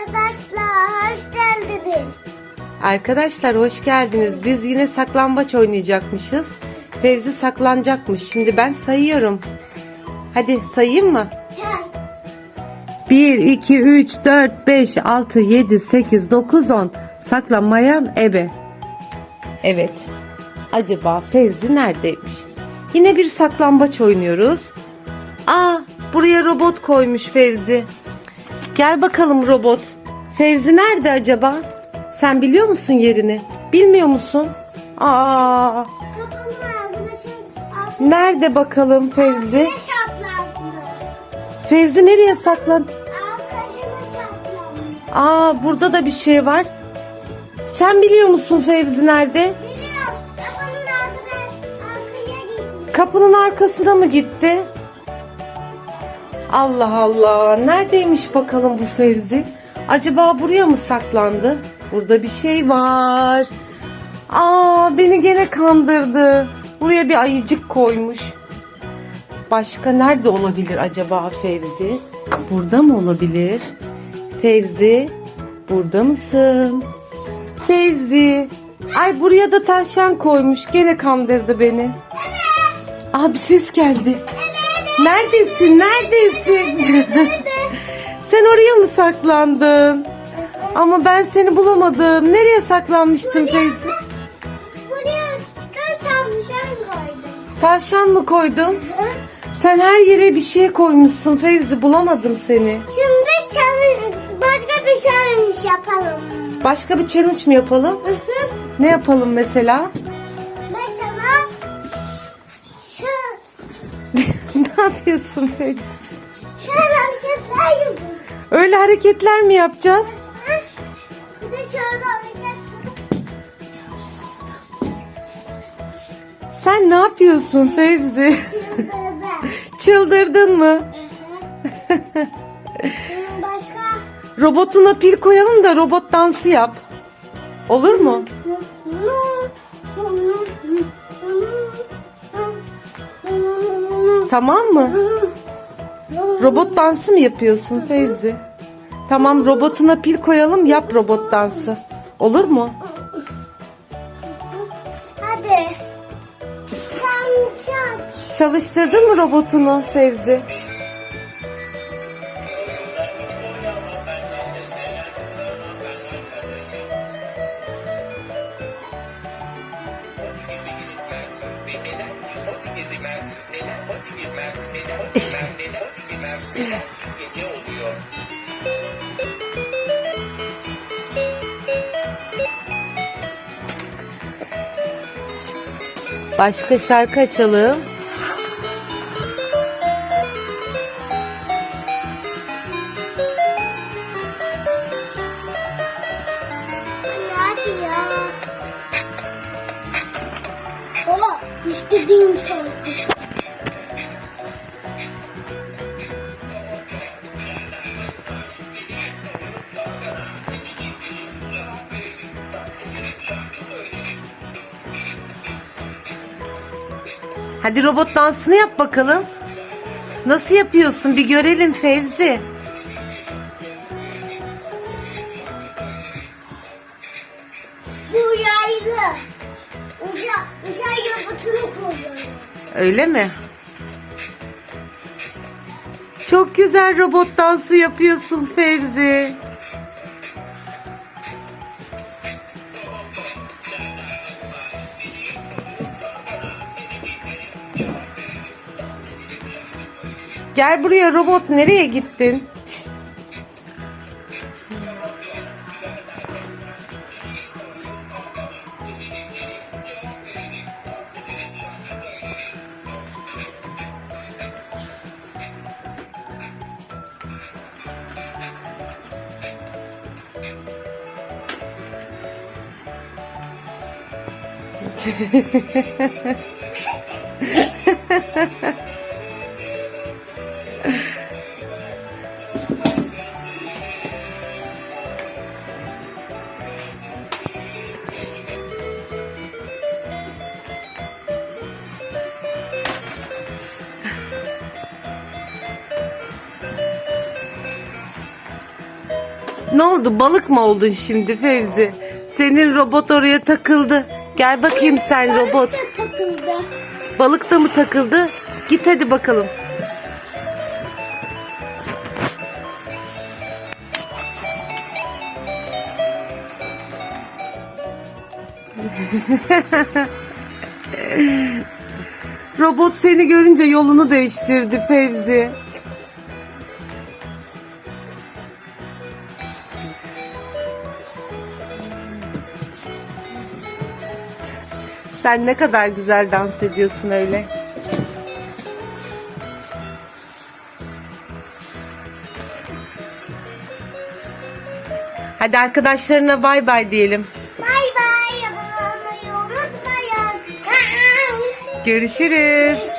Arkadaşlar hoş geldiniz. Arkadaşlar hoş geldiniz. Biz yine saklambaç oynayacakmışız. Fevzi saklanacakmış. Şimdi ben sayıyorum. Hadi sayayım mı? Çay. 1, 2, 3, 4, 5, 6, 7, 8, 9, 10. Saklanmayan ebe. Evet. Acaba Fevzi neredeymiş? Yine bir saklambaç oynuyoruz. Aa, buraya robot koymuş Fevzi. Gel bakalım robot. Fevzi nerede acaba? Sen biliyor musun yerini? Bilmiyor musun? Aa, nerede bakalım Fevzi? Fevzi nereye saklan? Aa, burada da bir şey var. Sen biliyor musun Fevzi nerede? Biliyorum. Kapının arkadaş arkaya gitti. Kapının arkasına mı gitti? Allah Allah. Neredeymiş bakalım bu Fevzi? Acaba buraya mı saklandı? Burada bir şey var. Aa beni gene kandırdı. Buraya bir ayıcık koymuş. Başka nerede olabilir acaba Fevzi? Burada mı olabilir? Fevzi, burada mısın? Fevzi. Ay buraya da tavşan koymuş. Gene kandırdı beni. Aa bir ses geldi. Neredesin? Neredesin? Sen oraya mı saklandın? Ama ben seni bulamadım. Nereye saklanmıştın Fevzi? Buraya kaşan koydum. Tavşan mı koydun? Sen her yere bir şey koymuşsun Fevzi. Bulamadım seni. Şimdi challenge, başka bir challenge yapalım. Başka bir challenge mi yapalım? Ne yapalım? Mesela ne yapıyorsun Fevzi? şu hareketler yapalım. Öyle hareketler mi yapacağız? Bir de şöyle hareket. Sen ne yapıyorsun Fevzi? Ben. Çıldırdın mı? Başka. Robotuna pil koyalım da robot dansı yap. Olur mu? Tamam mı? Robot dansı mı yapıyorsun Fevzi? Tamam robotuna pil koyalım yap robot dansı. Olur mu? Hadi. Sen çaç. Çalıştırdın mı robotunu Fevzi? Başka şarkı açalım. Ola istediğim şarkı. Hadi robot dansını yap bakalım. Nasıl yapıyorsun bir görelim Fevzi. Bu yaylı. Uca, uzay robotunu koyuyorum. Öyle mi? Çok güzel robot dansı yapıyorsun Fevzi. Gel buraya robot nereye gittin? Ne oldu balık mı oldun şimdi Fevzi? Senin robot oraya takıldı. Gel bakayım sen robot. Da takıldı. Balık da mı takıldı? Git hadi bakalım. Robot seni görünce yolunu değiştirdi Fevzi. Sen ne kadar güzel dans ediyorsun öyle. Hadi arkadaşlarına bay bay diyelim. Bay bay. Abone olmayı unutmayın. Görüşürüz.